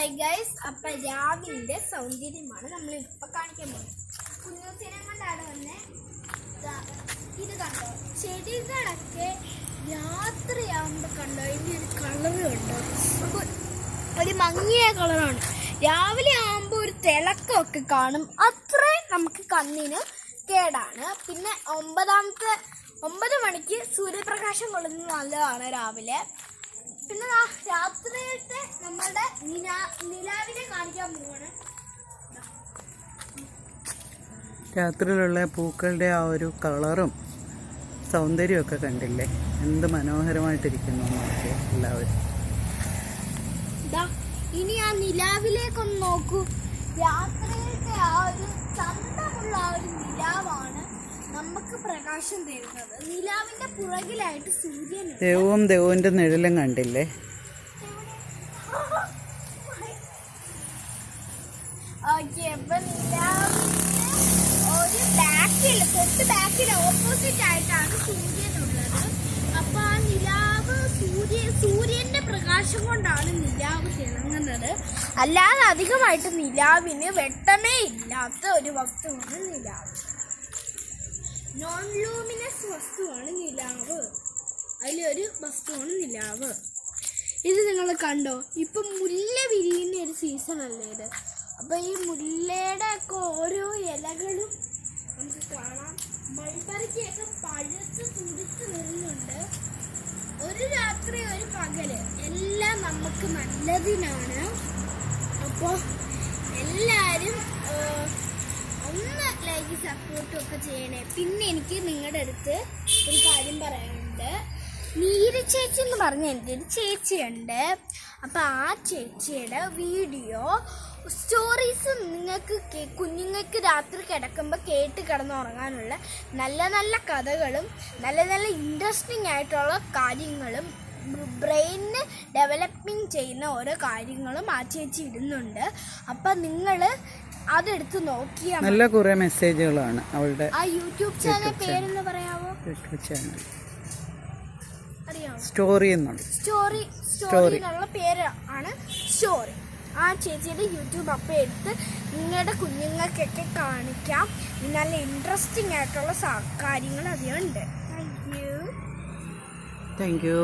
Hi guys അപ്പം രാവിലെ സൗന്ദര്യമാണ് നമ്മൾ ഇപ്പം കാണിക്കാൻ പോകുന്നത്. കുഞ്ഞൂസിനെ കൊണ്ടാണ് വന്നെ ഇത് കണ്ടോ? ചെടികളൊക്കെ രാത്രിയാകുമ്പോൾ കണ്ടോ? ഇനി ഒരു കളറ് കണ്ടോ അപ്പോൾ ഒരു മങ്ങിയ കളറാണ് രാവിലെ ആകുമ്പോൾ ഒരു തിളക്കമൊക്കെ കാണും. അത്രയും നമുക്ക് കണ്ണിന് കേടാണ്. പിന്നെ ഒമ്പതാമത്തെ ഒമ്പത് മണിക്ക് സൂര്യപ്രകാശം കൊള്ളുന്നത് നല്ലതാണ് രാവിലെ. പിന്നെ രാത്രിയിലത്തെ നമ്മളുടെ നിലാ നിലാവിനെ കാണിക്കാൻ പോവാണ്. രാത്രിയിലുള്ള പൂക്കളുടെ ആ ഒരു കളറും സൗന്ദര്യമൊക്കെ കണ്ടില്ലേ? എന്ത് മനോഹരമായിട്ടിരിക്കുന്നു എല്ലാവരും. ഇനി ആ നിലാവിലേക്കൊന്ന് നോക്കൂ. നമുക്ക് പ്രകാശം തരുന്നത്. നിലാവിന്റെ പുറകിലായിട്ട് സൂര്യൻ ദൈവവും ദൈവത്തിന്റെ നിഴലും കണ്ടില്ലേ? ഓക്കെ അപ്പൊ നിലാവിന്റെ ഒരു ബാക്കിൽ തൊട്ട് ബാക്കിൽ ഓപ്പോസിറ്റ് ആയിട്ടാണ് സൂര്യൻ ഉള്ളത് അപ്പൊ ആ നിലാവ് സൂര്യ സൂര്യന്റെ പ്രകാശം കൊണ്ടാണ് നിലാവ് തിളങ്ങുന്നത്. അല്ലാതെ അധികമായിട്ട് നിലാവിന് വെട്ടമേ ഇല്ലാത്ത ഒരു വസ്തുവാണ് നിലാവ്. നോൺ ലൂമിനസ് വസ്തുവാണ് നിലാവ്. അതിലൊരു വസ്തുവാണ് നിലാവ്. ഇത് നിങ്ങൾ കണ്ടോ? ഇപ്പം മുല്ല വിരിയുന്ന ഒരു സീസൺ അല്ലേ ഇത്. അപ്പോൾ ഈ മുല്ലയുടെ ഒക്കെ ഓരോ ഇലകളും നമുക്ക് കാണാം. മൾബറിക്കൊക്കെ പഴുത്ത് തുടിച്ച് വരുന്നുണ്ട്. ഒരു രാത്രി ഒരു പകൽ. എല്ലാം നമുക്ക് നല്ലതിനാണ്. അപ്പോൾ എല്ലാവരും ഒന്ന് സപ്പോർട്ടും ഒക്കെ ചെയ്യണേ. പിന്നെ എനിക്ക് നിങ്ങളുടെ അടുത്ത് ഒരു കാര്യം പറയാനുണ്ട്. നീര ചേച്ചി എന്ന് പറഞ്ഞ എന്റെ ഒരു ചേച്ചിയുണ്ട്. അപ്പോൾ ആ ചേച്ചിയുടെ വീഡിയോ സ്റ്റോറീസ് നിങ്ങൾക്ക് കുഞ്ഞുങ്ങൾക്ക് രാത്രി കിടക്കുമ്പോൾ കേട്ട് കിടന്നുറങ്ങാനുള്ള നല്ല നല്ല കഥകളും നല്ല നല്ല ഇൻട്രസ്റ്റിംഗ് ആയിട്ടുള്ള കാര്യങ്ങളും ബ്രെയിനിന് ഡെവലപ്പിംഗ് ചെയ്യുന്ന ഓരോ കാര്യങ്ങളും ആ ചേച്ചി ഇടുന്നുണ്ട്. അപ്പം നിങ്ങൾ അതെടുത്ത് നോക്കിയാൽ നല്ല കുറേ മെസ്സേജുകളാണ് അവളുടെ ആ യൂട്യൂബ് ചാനൽ. പേരെന്ന് പറയാവോ? YouTube channel. സ്റ്റോറി എന്നുള്ളത് സ്റ്റോറി സ്റ്റോറി. എന്നുള്ള പേര് ആണ് സ്റ്റോറി. ആ ചേച്ചിയുടെ യൂട്യൂബ് അപ്പം എടുത്ത് നിങ്ങളുടെ കുഞ്ഞുങ്ങൾക്കൊക്കെ കാണിക്കാം. നല്ല ഇൻട്രസ്റ്റിംഗ് ആയിട്ടുള്ള കാര്യങ്ങൾ അതിലുണ്ട് താങ്ക് യു താങ്ക് യു